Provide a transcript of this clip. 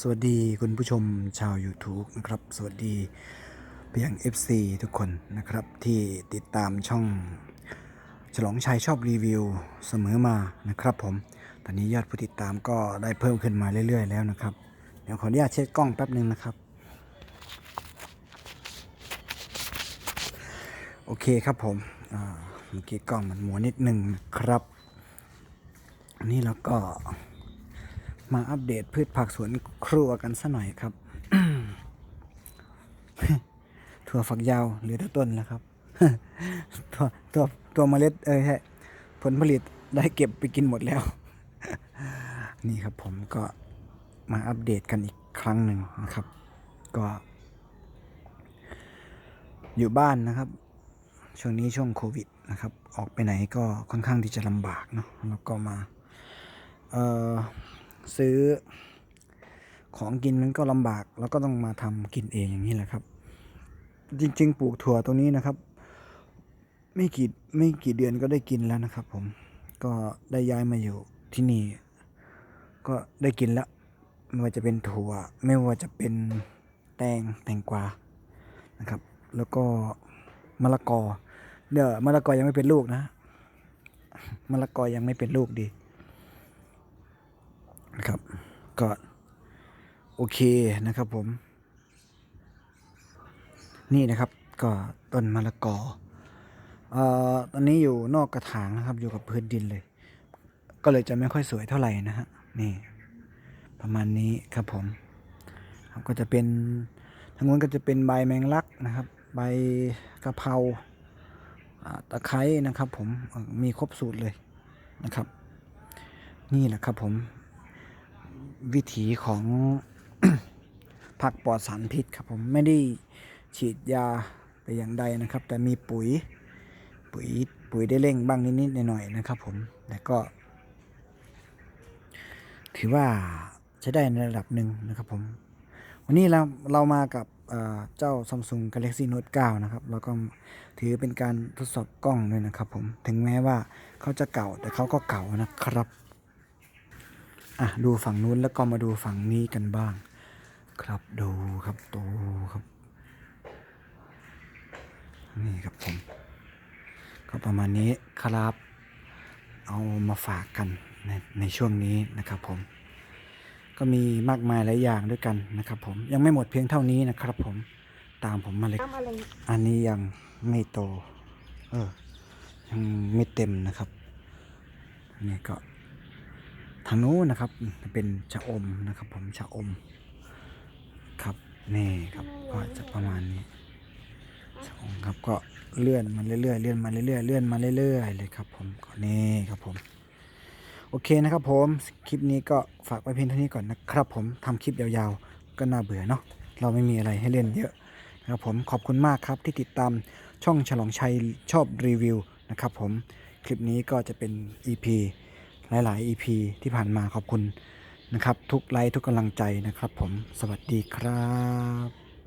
สวัสดีคุณผู้ชมชาว YouTube นะครับ สวัสดีไปยัง FC ทุกคนนะครับที่ติดตามช่อง ฉลองชัยชอบรีวิวเสมอมานะครับผม ตอนนี้ยอดผู้ติดตามก็ได้เพิ่มขึ้นมาเรื่อย ๆ แล้วนะครับ เดี๋ยวขออนุญาตเช็ดกล้องแป๊บหนึ่งนะครับ โอเคครับผมเมื่อกี้กล้องมันหมัวนิดหนึ่งนะครับอันนี้เราก็ มาอัปเดตพืชผักสวนครัวกันสัหน่อยครับ ถั่วฝักยาวเหลือแต่ต้นแล้วครับ ตัวตัวตัวเมล็ดเอ้ยใช่ผลผลิตได้เก็บไปกินหมดแล้ว นี่ครับผมก็มาอัปเดตกันอีกครั้งหนึ่งนะครับ ก็ อยู่บ้านนะครับ ช่วงนี้ช่วงโควิดนะครับ ออกไปไหนก็ค่อนข้างที่จะลำบากเนาะแล้วก็มา เอ่อ ซื้อ ของกินมันก็ลำบากแล้วก็ต้องมาทำกินเองอย่างนี้แหละครับ จริง ๆ ปลูกถั่วตรงนี้นะครับ ไม่กี่ไม่กี่เดือนก็ได้กินแล้วนะครับ ผมก็ได้ย้ายมาอยู่ที่นี่ ก็ได้กินแล้วไม่ว่าจะเป็นถั่ว ไม่ว่าจะเป็นแตงแตงกวานะครับ แล้วก็มะละกอเดี๋ยวมะละกอยังไม่เป็นลูกนะมะละกอยังไม่เป็นลูกดี นะครับ ก็โอเคนะครับผม นี่นะครับก็ต้นมะละกอเอ่อตอนนี้อยู่นอกกระถางนะครับ อยู่กับพื้นดินเลย ก็เลยจะไม่ค่อยสวยเท่าไหร่นะฮะนี่ ประมาณนี้ครับผมครับก็จะเป็นทางนู้นก็จะเป็นใบแมงลักนะครับ ใบกะเพราตะไคร้นะครับ ผมมีครบสูตรเลยนะครับ นี่แหละครับผม วิถีของผักปลอดสารพิษครับผมไม่ได้ฉีดยาแต่อย่างใดนะครับ แต่มีปุ๋ยปุ๋ยปุ๋ยได้เร่งบ้างนิดๆหน่อยๆนะครับ ผมแต่ก็ ถือว่าใช้ได้ในระดับหนึ่งนะครับผม วันนี้เราเรามากับเจ้า Samsung Galaxy Note 9 นะครับ แล้วก็ถือเป็นการทดสอบกล้องด้วยนะครับผม ถึงแม้ว่าเขาจะเก่าแต่เขาก็เก่านะครับ อะดูฝั่งนู้นแล้วก็มาดูฝั่งนี้กันบ้าง ครับดูครับดูครับ นี่ครับผม ก็ประมาณนี้ครับ เอามาฝากกันในในช่วงนี้นะครับผม ก็มีมากมายหลายอย่างด้วยกันนะครับผมยังไม่หมดเพียงเท่านี้นะครับผมตามผมมาเลย อันนี้ยังไม่โต เออ ยังไม่เต็มนะครับนนี้ก็ ทางโน้นนะครับ เป็นชะอมนะครับ ผมชะอม ครับนี่ครับก็จะประมาณนี้ชะอมครับก็เลื่อนมาเรื่อยๆเลื่อนมาเรื่อยๆเลื่อนมาเรื่อยๆเลยครับ ผมก็นี่ครับผม โอเคนะครับผมคลิปนี้ก็ฝากไว้เพียงเท่านี้ก่อนนะครับ ผมทำคลิปยาวๆ ก็น่าเบื่อเนาะเราไม่มีอะไรให้เล่นเยอะนะครับผมขอบคุณมากครับที่ติดตามช่องฉลองชัยชอบรีวิวนะครับผมคลิปนี้ก็จะเป็น EP หลาย ๆ EP ที่ผ่านมาขอบคุณนะครับ ทุกไลค์ทุกกำลังใจนะครับผมสวัสดีครับ